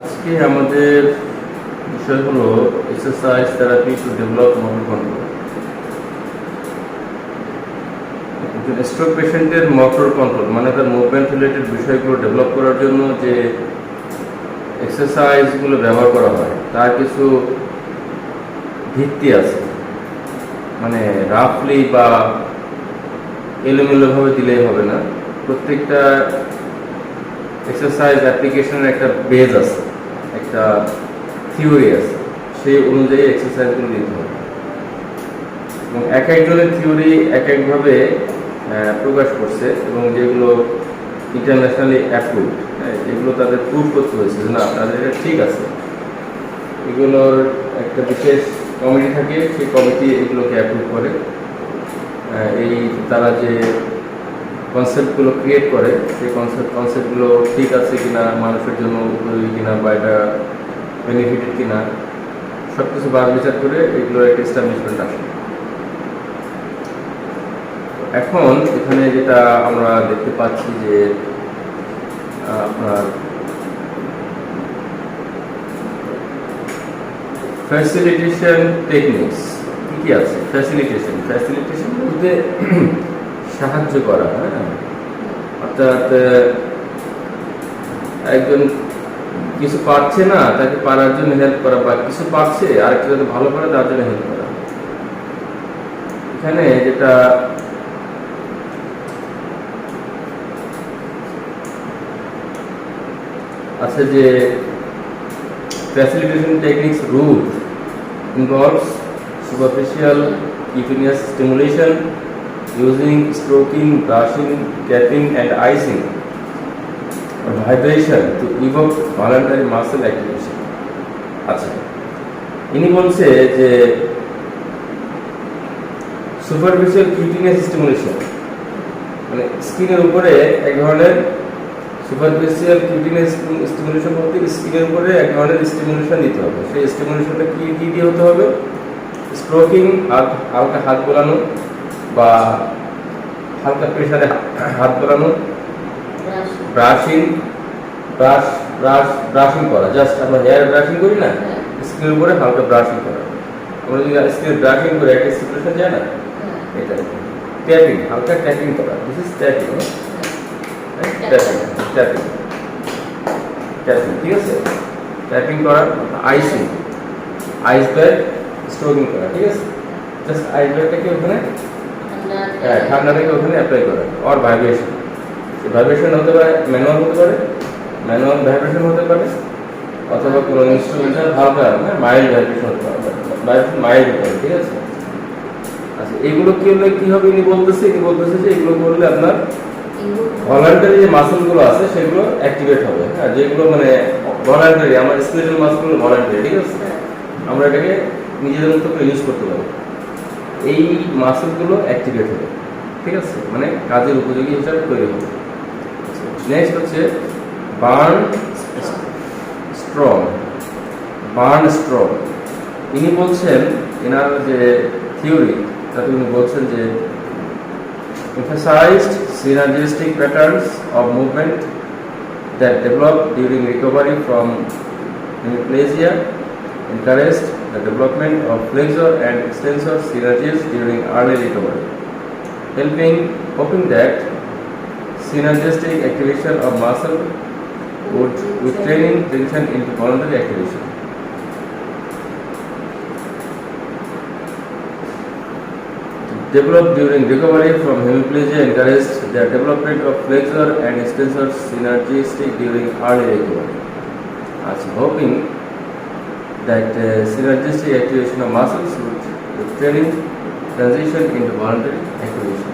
আজকে আমাদের বিষয় হলো exercise therapy to develop motor control stroke পেশেন্টের মোটর কন্ট্রোল মানে তার মুভমেন্ট রিলেটেড বিষয়গুলো ডেভেলপ করার জন্য যে এক্সারসাইজগুলো ব্যবহার করা হয়, তার কিছু ভিত্তি আছে। মানে রাফলি বা এলোমেলোভাবে দিলেই হবে না। প্রত্যেকটা এক্সারসাইজ অ্যাপ্লিকেশনের একটা বেজ আছে। একটা থিওরি আছে, সেই অনুযায়ী এক্সারসাইজগুলো নিতে হবে। এবং এক একজনের থিওরি এক একভাবে প্রকাশ করছে এবং যেগুলো ইন্টারন্যাশনালি অ্যাপ্রুভড হ্যাঁ যেগুলো তাদের প্রুভ করতে হয়েছে যে না, তাদের এটা ঠিক আছে। এগুলোর একটা বিশেষ কমিটি থাকে, সেই কমিটি এগুলোকে অ্যাপ্রুভ করে। এই তারা যে কনসেপ্টগুলো ক্রিয়েট করে, সেই কনসেপ্ট কনসেপ্টগুলো ঠিক আছে কিনা, মানুষের জন্য উপযোগী কিনা বা এটা বেনিফিটেড কিনা সব কিছু বার বিচার করে এগুলোর একটা এস্টাবলিশমেন্ট আসে। এখন এখানে যেটা আমরা দেখতে পাচ্ছি যে আপনার ফ্যাসিলিটেশন টেকনিক্স কি কি আছে? ফ্যাসিলিটেশন ফ্যাসিলিটেশন বলতে সাহায্য করা হ্যাঁ? অর্থাৎ একজন কিছু পারছে না, তাকে পারার জন্য হেল্প করা বা কিছু পারছে আর একটু যাতে ভালো করে তার জন্য হেল্প করা। এখানে যেটা আছে যে facilitation techniques root involves superficial cutaneous stimulation using stroking, brushing, tapping and icing or vibration to evoke voluntary muscle activation. আচ্ছা। ইনি বলছে যে সুপারফিশিয়াল কিউটিনিয়াস স্টিমুলেশন মানে স্কিনের উপরে এক ধরনের সুপারফিশিয়াল কিউটিনিয়াস স্টিমুলেশন বলতে স্কিনের উপরে এক ধরনের স্টিমুলেশন দিতে হবে। সেই স্টিমুলেশনটা কি কি দিয়ে হতে হবে? স্ট্রোকিং হাত হালকা হাত বোলানো বা হালকা প্রেশারে হাত বোলানো ব্রাশিং ব্রাশ ব্রাশ ব্রাশিং করা। জাস্ট আমরা হেয়ার ব্রাশিং করি না স্কিনের উপরে হালকা ব্রাশিং করা। আমরা যদি স্কিনের ব্রাশিং করে একটা স্টিমুলেশন যায় না? এটা ট্যাপিং হালকা ট্যাপিং করা। This is tapping tapping tapping tapping ঠিক আছে? ট্যাপিং করা আইসিং আইস ব্যাগ স্ট্রোকিং করা ঠিক আছে? জাস্ট আইস ব্যাগটাকে ওখানে হ্যাঁ ঠান্ডাটাকে ওখানে অ্যাপ্লাই করা অর ভাইব্রেশন ভাইব্রেশন হতে পারে ম্যানুয়াল হতে পারে ম্যানুয়াল ভাইব্রেশন হতে পারে অথবা কোনো ইনস্ট্রুমেন্টাল হালকা হ্যাঁ মাইল্ড ভাইব্রেশন হতে পারে। ভাইব্রেশন মাইল্ড হতে পারে ঠিক আছে? আচ্ছা এগুলো কি হলে কি হবে ইনি বলতেছে? ইনি বলতেছে যে এগুলো করলে আপনার ভলান্টারি যে মাসলগুলো আছে সেগুলো অ্যাক্টিভেট হবে। হ্যাঁ যেগুলো মানে ভলান্টারি আমার স্কেলেটাল মাসলগুলো ভলান্টারি ঠিক আছে? আমরা এটাকে নিজেদের মতো করে ইউজ করতে পারি। এই মাসেলগুলো অ্যাক্টিভেট হবে। ঠিক আছে? মানে কাজের উপযোগী হিসাবে তৈরি হবে। নেক্সট হচ্ছে বার্ন স্ট্রং বার্ন স্ট্রং ইনি বলছেন, এনার যে থিওরি তাতে উনি বলছেন যে emphasized synergistic patterns of movement that develop during recovery from ইনক্লেজিয়া interest the development of flexor and extensor synergies during early recovery, helping hoping that synergistic activation of muscle would with training transition into voluntary activation. developed during recovery from hemiplegia encouraged the development of flexor and extensor synergistic during early recovery. As hoping that uh, synergistic activation of muscles would, with training, transition into voluntary activation.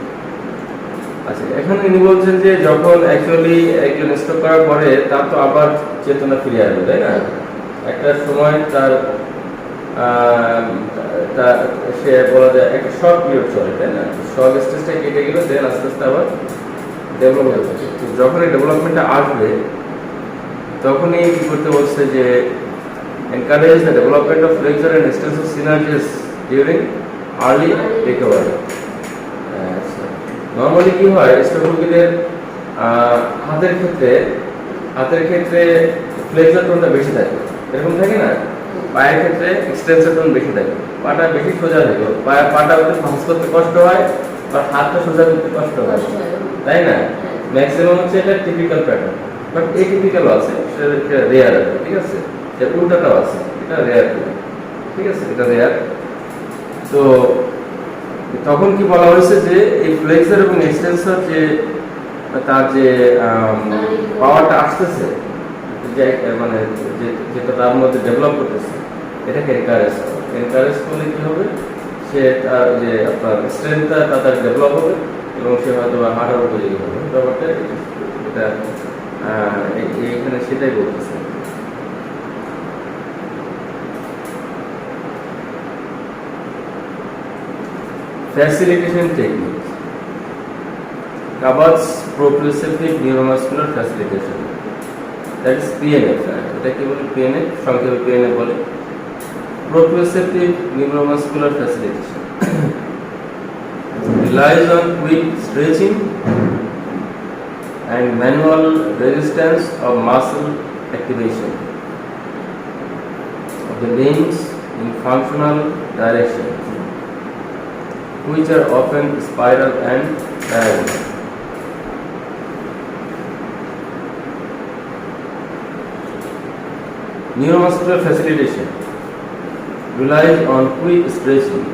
আচ্ছা এখানে ইনি বলছেন যে যখন actually একজন stroke করার পরে তার তো আবার চেতনা ফিরে আসবে তাই না? একটা সময় তার সে বলা যায় একটা শর্ট পিরিয়ড চলে তাই না? শর্ট স্টেজটা কেটে গেলে দেন আস্তে আস্তে আবার ডেভেলপ হয়ে যাচ্ছে যখন এই ডেভেলপমেন্টটা আসবে তখনই কি করতে বলছে যে encourage the development of flexor and extensive synergies during early recovery normally কি হয় স্ট্রোক রোগীদের হাতের ক্ষেত্রে হাতের ক্ষেত্রে ফ্লেক্সার টোনটা বেশি থাকে। এরকম থাকে না? পায়ের ক্ষেত্রে এক্সটেন্সর টোন বেশি থাকে। পাটা বেশি সোজা থাকে পায়ে পাটা হতে ভাঁজ করতে কষ্ট হয় বা হাতটা সোজা করতে কষ্ট হয়। তাই না। ম্যাক্সিমাম হচ্ছে এটা টিপিক্যাল প্যাটার্ন বাট এই টিপিক্যালও আছে সেটা রেয়ার আছে ঠিক আছে? এর উল্টাটাও আছে, এটা রেয়ার ঠিক আছে? এটা রেয়ার তো তখন কি বলা হয়েছে যে এই ফ্লেক্সর এবং এক্সটেন্সর যে, তার যে পাওয়ারটা আসতেছে, যে মানে যে- যেটা তার মধ্যে ডেভেলপ করতেছে, এটাকে এনকারেজ এনকারেজ করলে কি হবে? সে তার যে আপনার স্ট্রেংথটা তার ডেভেলপ হবে এবং সে হয়তো বা হাঁটার উপযোগী হবে ব্যাপারটা এটা এইখানে সেটাই বলতেছে। Facilitation technique covers proprioceptive neuromuscular facilitation. That is PNF. এটা কি বলে PNF? সংক্ষেপে PNF বলে proprioceptive neuromuscular facilitation relies on quick stretching and manual resistance of muscle activation of the limbs in functional direction which are often spiral and diagonal. Neuromuscular facilitation relies on quick stretching,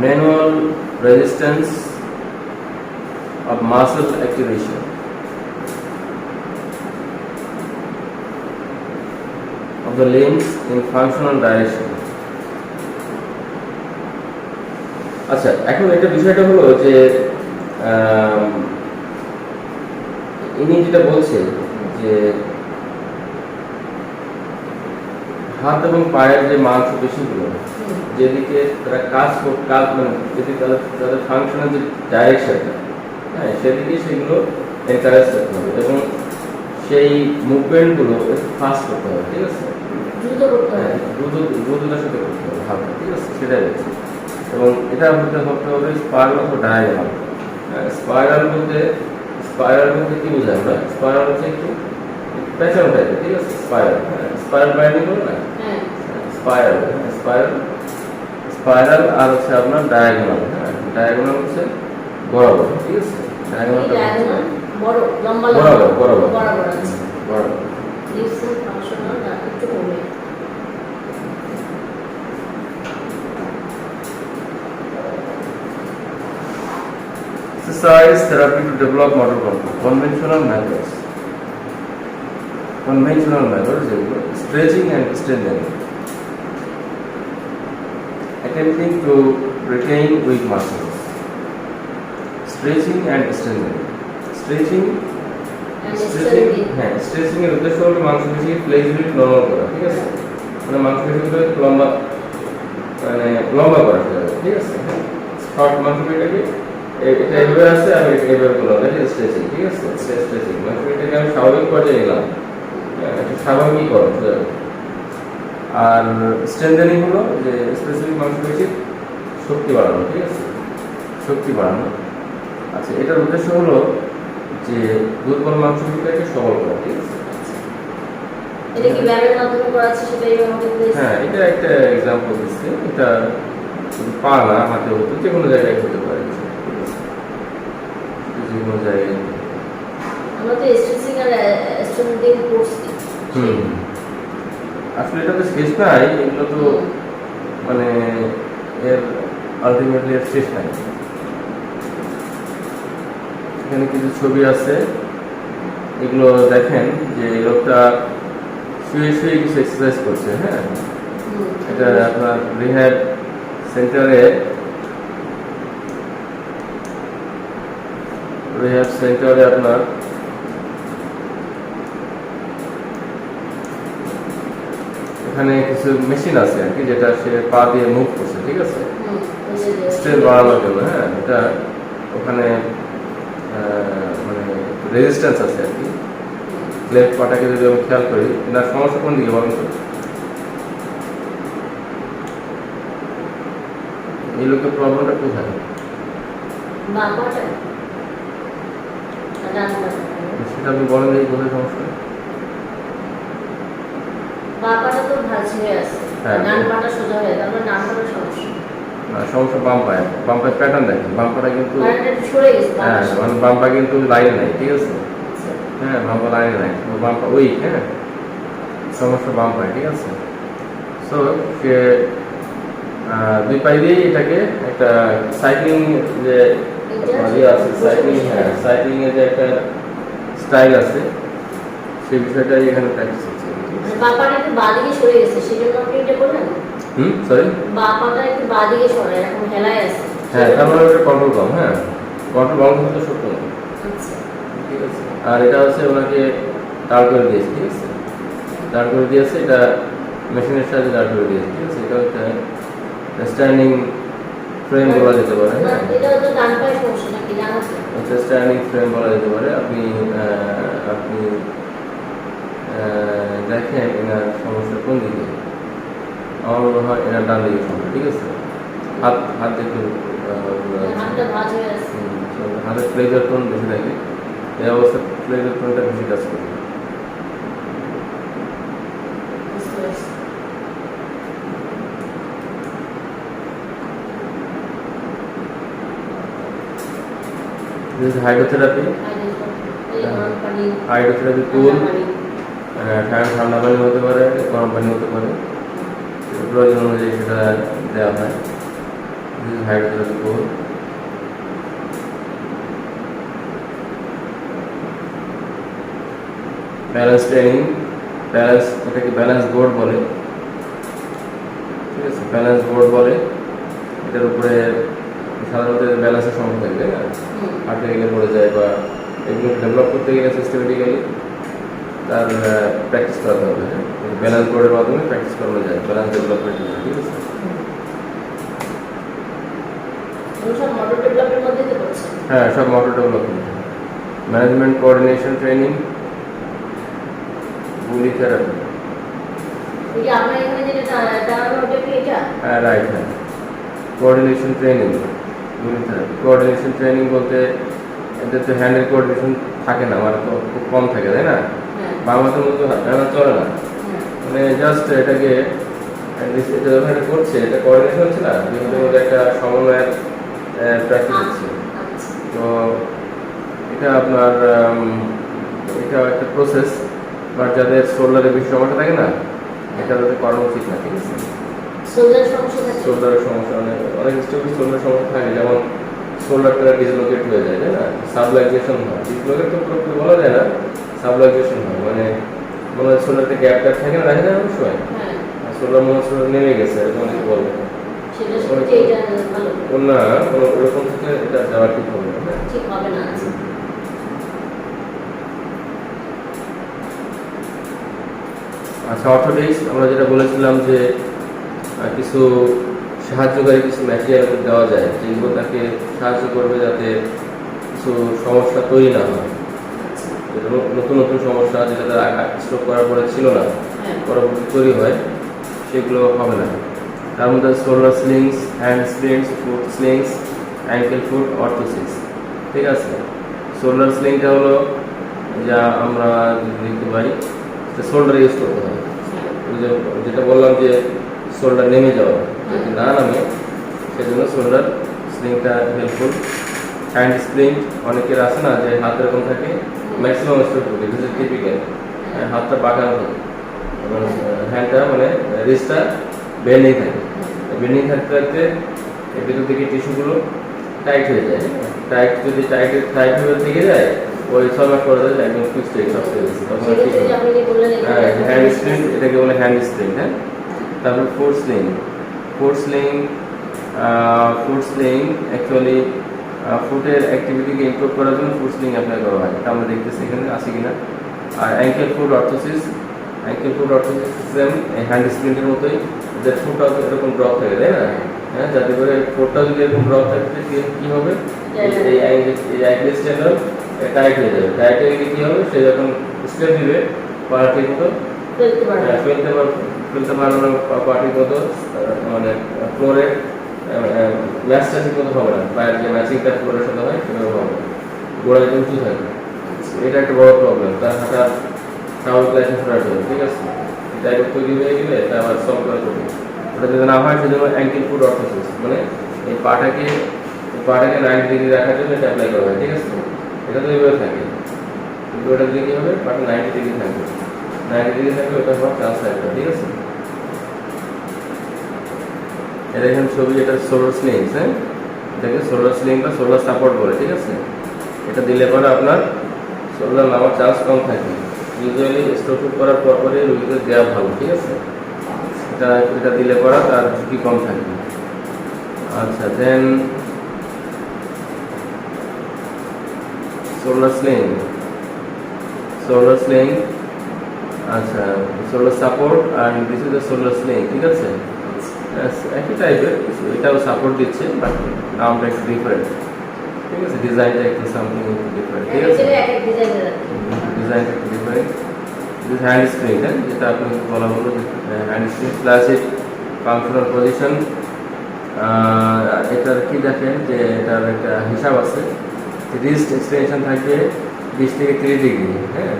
manual resistance of muscle activation. of the limbs in functional direction. আচ্ছা এখন একটা বিষয়টা হলো যে ইনি যেটা বলছেন যে হাত এবং পায়ের যে মাংসপেশিগুলো যেদিকে তারা কাজ কাজ মানে যেদিকে তাদের তাদের ফাংশনের যে ডাইরেকশনটা হ্যাঁ সেদিকে সেগুলো এনকারেজ করতে হবে এবং সেই মুভমেন্টগুলো ফাস্ট করতে হবে ঠিক আছে? দ্রুত করতে হ্যাঁ, হবে দ্রুত দ্রুততার সাথে করতে হবে হালকা ঠিক আছে? সেটাই বলছি এবং এটা হতে হতে হবে স্পাইরাল অথবা ডায়াগোনাল স্পাইরাল বলতে স্পাইরাল বলতে কি বোঝায়? আমরা স্পাইরাল হচ্ছে একটু প্যাচানো টাইপের ঠিক আছে? স্পাইরাল হ্যাঁ স্পাইরাল বাইন্ডিং করো না? হ্যাঁ। স্পাইরাল স্পাইরাল স্পাইরাল আর হচ্ছে আপনার ডায়াগোনাল হ্যাঁ ডায়াগোনাল হচ্ছে বরাবর ঠিক আছে? ডায়াগোনালটা diagonal বড় লম্বা বরাবর বরাবর বরাবর। আছে। বরাবর। Exercise therapy to develop motor control. Conventional methods. Conventional methods যেগুলো stretching and strengthening. Attempting to retain weak muscles. Stretching and strengthening. Stretching and stretching strengthening হ্যাঁ স্ট্রেচিং এর উদ্দেশ্য হলো মাংসপেশি ফ্লেক্সিবিলিটি নরমাল করা ঠিক আছে মানে মাংসপেশিগুলো একটু লম্বা মানে লম্বা করা ঠিক আছে শর্ট মাংসপেশিটাকে এ- এটা এইভাবে আছে আমি এটা এইভাবে করলাম এটা স্ট্রেচিং ঠিক আছে? স্ট্রেচিং মাংসপেশিটাকে আমি স্বাভাবিক পর্যায়ে নিলাম। একটা স্বাভাবিক করো আর স্ট্রেন্থেনিং হলো যে স্পেসিফিক মাংসপেশির শক্তি বাড়ানো ঠিক আছে? শক্তি বাড়ানো। আচ্ছা এটার উদ্দেশ্য হলো যে দুর্বল মাংসপেশিটাকে সবল করা ঠিক আছে? হ্যাঁ এটা একটা এক্সাম্পল দিচ্ছে। এটা পা না হাতে হতো যে কোনো জায়গায় হতে পারে? কোনো জায়গায় আমরা তো স্ট্রেচিং আর স্ট্রেচিং করছি হুম। আসলে এটা তো শেষ নাই এগুলো তো মানে এর আলটিমেটলি এর শেষ নাই। এখানে কিছু ছবি আছে এগুলো দেখেন যে লোকটা শুয়ে শুয়ে কিছু এক্সারসাইজ করছে হ্যাঁ? এটা আপনার রিহ্যাব সেন্টারে রিহ্যাব সেন্টারে আপনার এখানে কিছু মেশিন আছে আর কি, যেটা সে পা দিয়ে মুভ করছে, ঠিক আছে? স্ট্রেন বাড়ানোর জন্য হ্যাঁ? এটা ওখানে মানে রেজিস্ট্যান্স আছে আর কি। লেফট পাটাকে যদি আমি খেয়াল করি এনার সমস্যা কোন দিকে বলেন তো? এই লোকের প্রবলেমটা কোথায় বাম পাটা? না, ডান পাটা? সেটা আপনি বলেন এই কোথায় সমস্যা। বাপাটা তো ভাঁজ হয়ে আছে। ডান পাটা সোজা হয়ে তারপরে ডান পাটা সমস্যা। সমস্যা বাম পায়ে। বাম পায়ে প্যাটার্ন দেখেন বাম পাটা কিন্তু হ্যাঁ মানে বাম পা কিন্তু লাইন নাই ঠিক আছে? আচ্ছা। হ্যাঁ বাম পা লাইন নাই বাম পা উইক হ্যাঁ? সমস্যা বাম পায়ে ঠিক আছে? সো সে দুই পায়ে দিয়ে এটাকে একটা সাইক্লিং যে ইয়ে আছে সাইক্লিং হ্যাঁ সাইক্লিং এর যে একটা স্টাইল আছে সেই বিষয়টাই এখানে প্র্যাকটিস হচ্ছে। মানে একটু সরে গেছে সেই আপনি এটা করলেন? হুম সরি বা একটু বাঁ সরে এখন হেলায় আছে। হ্যাঁ তার মানে ওটা কন্ট্রোল কম হ্যাঁ। কন্ট্রোল কম কিন্তু সত্য না আচ্ছা। ঠিক আছে। আর এটা হচ্ছে ওনাকে দাঁড় করে দিয়েছে ঠিক আছে? দাঁড় করে দিয়েছে এটা মেশিনের সাহায্যে দাঁড় করে দিয়েছে ঠিক আছে? এটা হচ্ছে স্ট্যান্ডিং ফ্রেম বলা যেতে পারে আচ্ছা হ্যাঁ হচ্ছে স্ট্যান্ডিং ফ্রেম বলা যেতে পারে। আপনি আপনি দেখেন এনার সমস্যা কোন দিকে। আমার মনে হয় এনার ডান দিকে সমস্যা ঠিক আছে? হাত হাত একটু হুম, হাতের প্লেজার টোন বেশি থাকে। এই অবস্থা প্লেজার টোনটা বেশি কাজ করে বুঝতে পারছি এই গরম পানি হাইড্রোথেরাপি টুল ঠান্ডা। ঠান্ডা পানি হতে পারে, গরম পানি হতে পারে। প্রয়োজন অনুযায়ী সেটা দেওয়া হয়। This hydrotherapy tool balance training balance এটাকে ব্যালেন্স বোর্ড বলে। ঠিক আছে? ব্যালেন্স বোর্ড বলে। এটার উপরে সাধারণত ব্যালেন্সের সমস্যা থাকে তাই না হুম। হাঁটতে গেলে পড়ে যায় বা এগুলো ডেভেলপ করতে গেলে সিস্টেমেটিক্যালি তার প্র্যাকটিস করাতে হবে হ্যাঁ? ব্যালেন্স বোর্ডের মাধ্যমে প্র্যাকটিস করানো যায় ব্যালেন্স ডেভেলপমেন্ট ঠিক আছে? এগুলো সব মোটর ডেভেলপের মধ্যেই তো করছে। হ্যাঁ সব motor development management coordination training বুলি থেরাপি এই যে আপনার এখানে যেটা টা- টানানো ওটা কি এটা? হ্যাঁ রাইট হ্যাঁ। কোঅর্ডিনেশন ট্রেনিং বুলি থেরাপি কোঅর্ডিনেশন ট্রেনিং বলতে এতে তো হ্যান্ডের কোঅর্ডিনেশন থাকে না আমার তো খুব কম থাকে তাই না? হ্যাঁ। বাংলাতে মতো না? চলে না। হ্যাঁ। মানে জাস্ট এটাকে এটা যখন এটা করছে এটা কোঅর্ডিনেশন হচ্ছে না? দুজনের মধ্যে একটা সমন্বয়ের প্র্যাকটিস হচ্ছে। আচ্ছা। তো এটা আপনার এটা একটা প্রসেস বাট যাদের শোল্ডারে বেশি সমস্যা থাকে না এটা তাদের করা উচিত না ঠিক আছে শোল্ডারের সমস্যা অনেক অনেক স্টুডেন্ট শোল্ডার সমস্যা থাকে যেমন শোল্ডারটা ডিসলোকেট হয়ে যায় তাই না? সাবলাইজেশন হয়। ডিসলোকেট তো পুরোপুরি বলা যায় না সাবলাইজেশন হয়। মানে মনে হয় শোল্ডারতে গ্যাপ ট্যাপ থাকে না দেখা যায় অনেক সময়? হ্যাঁ। শোল্ডার মনে হচ্ছে নেমে গেছে এরকম অনেকে বলে। সেটা ভালো। না কোনো ওরকম থেকে এটা দেওয়া ঠিক হবে না হ্যাঁ? ঠিক হবে না আচ্ছা। আচ্ছা অর্থোডেক্স আমরা যেটা বলেছিলাম যে কিছু সাহায্যকারী কিছু ম্যাটেরিয়াল দেওয়া যায় যেগুলো তাকে সাহায্য করবে যাতে কিছু সমস্যা তৈরি না হয়। নতুন নতুন সমস্যা যেটা তার স্ট্রোক করার পরে ছিল না হ্যাঁ। পরবর্তী তৈরি হয় সেগুলো হবে না। তার মধ্যে shoulder slings hand slings foot slings ankle foot orthosis ঠিক আছে? সোলার স্লিংটা হলো যা আমরা দেখতে পাই শোল্ডার ইউজ করতে হবে ওই যে যেটা বললাম যে শোল্ডার নেমে যাওয়া। যদি না নামে সেজন্য শোল্ডার স্লিংটা হেল্পফুল হ্যান্ড স্প্রিং অনেকের আছে না যে হাত এরকম থাকে maximum stroke this is typical হাতটা বাঁকানো থাকে হ্যান্ডটা মানে রিস্টটা বেন্ডিং থাকে। বেন্ডিং থাকতে থাকতে ভিতর থেকে টিস্যুগুলো টাইট হয়ে যায় টাইট যদি টাইট টাইট হয়ে থেকে যায় ওই ছয় মাস পরে যায় একদম ফিক্সড এক্সারসাইজ তখন আর ঠিক সেক্ষেত্রে যে হবে আপনি যে বললেন হ্যাঁ হ্যান্ড স্প্রিং এটাকে বলে হ্যান্ড স্প্রিং হ্যাঁ। তারপর foot sling foot sling foot sling actually ফুটের অ্যাক্টিভিটিকে ইমপ্রুভ করার জন্য ফুড স্লিং অ্যাপ্লাই করা হয়। এটা আমরা দেখতেছি এখানে আছে কিনা? আর ankle foot orthosis ankle foot orthosis system hand স্প্রিংটের মতোই যে ফুটটা এরকম ড্রপ থাকে তাই না হ্যাঁ যাতে করে ফুটটা যদি এরকম ড্রপ থাকে কি- কি হবে? এই- অ্যাঙ্কেল স্ট্যান্ডার টাইট হয়ে যাবে। টাইট হয়ে গেলে কি হবে? সে যখন স্টেপ দিবে পার্টির মতো ফেলতে পারবেন হ্যাঁ, ফেলতে পার ফেলতে পারবে না পার্টির মতো মানে ফ্লোরে ম্যাচটা ঠিক মতো হবে না? পায়ের যে ম্যাচিংটা ফ্লোরের সাথে হয়, সেভাবে হবে। না। গোড়া একটু উঁচু থাকবে। এটা একটা বড় প্রবলেম তার হাঁটা স্বাভাবিক লাইসেন্স করার জন্য ঠিক আছে? এটা একবার তৈরি হয়ে গেলে এটা আবার সলভ করা কঠিন ওটা যদি না হয়, সেজন্য অ্যাঙ্কিল ফুড অর্থোসিস মানে এই পাটাকে পাটাকে নাইনটি ডিগ্রি রাখার জন্য এটা অ্যাপ্লাই করা হয়, ঠিক আছে? এটা তো এইভাবে থাকে। কিন্তু ওটা দিলে কী হবে? পাটা নাইনটি ডিগ্রি থাকবে। নাইনটি ডিগ্রি থাকবে ওটা হওয়ার চান্স থাকবে, ঠিক আছে? এটা এখানে ছবি, এটা সোলার স্লিংস হ্যাঁ? এটাকে সোলার স্লিং বা সোলার সাপোর্ট বলে, ঠিক আছে? এটা দিলে পরে আপনার সোলার নামার চান্স কম থাকে। ইউজুয়ালি স্টোর করার পর পরে রুগীদের দেওয়া ভালো, ঠিক আছে? এটা এটা দিলে পরে তার ঝুঁকি কম থাকবে আচ্ছা then solar sling shoulder sling আচ্ছা সোলার সাপোর্ট আর দিস ইজ সোলার স্লিং ঠিক আছে? একই টাইপের এটাও সাপোর্ট দিচ্ছে বাট নামটা একটু ডিফারেন্ট ঠিক আছে ডিজাইনটা একটু সামথিং ডিফারেন্ট ঠিক আছে। ডিজাইনটা একটু ডিফারেন্ট দিস হ্যান্ড স্প্রিং হ্যাঁ? যেটা আপনি বলা হলো hand spring plus it functional position এটার কি দেখেন যে এটার একটা হিসাব আছে। রিস্ট এক্সটেনশন থাকবে বিশ থেকে তিরিশ ডিগ্রি হ্যাঁ?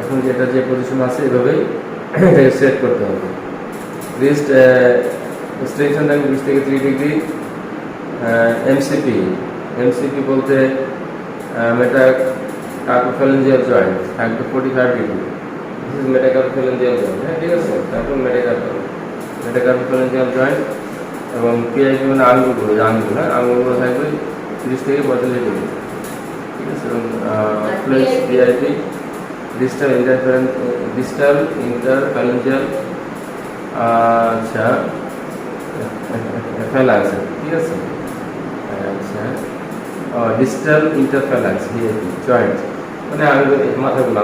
এখন যেটা যে পজিশন আছে এভাবেই সেট করতে হবে। রিস্ট এক্সটেনশন থাকবে বিশ থেকে ত্রিশ ডিগ্রি এমসিপি এমসিপি বলতে মেটা কার্পোফ্যালেঞ্জিয়াল জয়েন্ট থাকবে forty five degree. This is metacarpophalangeal joint. হ্যাঁ ঠিক আছে তারপর মেটাকার্পো মেটাকার্পোফ্যালেঞ্জিয়াল জয়েন্ট এবং পিআইপি মানে আঙুলগুলো আঙুল হ্যাঁ আঙুলগুলো থাকবে তিরিশ থেকে পঁয়তাল্লিশ ডিগ্রি। ঠিক আছে এবং place PIP distal interference distal interphalangeal আচ্ছা। ফ্যালান্স ঠিক আছে? ডিস্টাল ইন্টারফ্যালান্স জয়েন্ট মানে আঙুল মাথাগুলো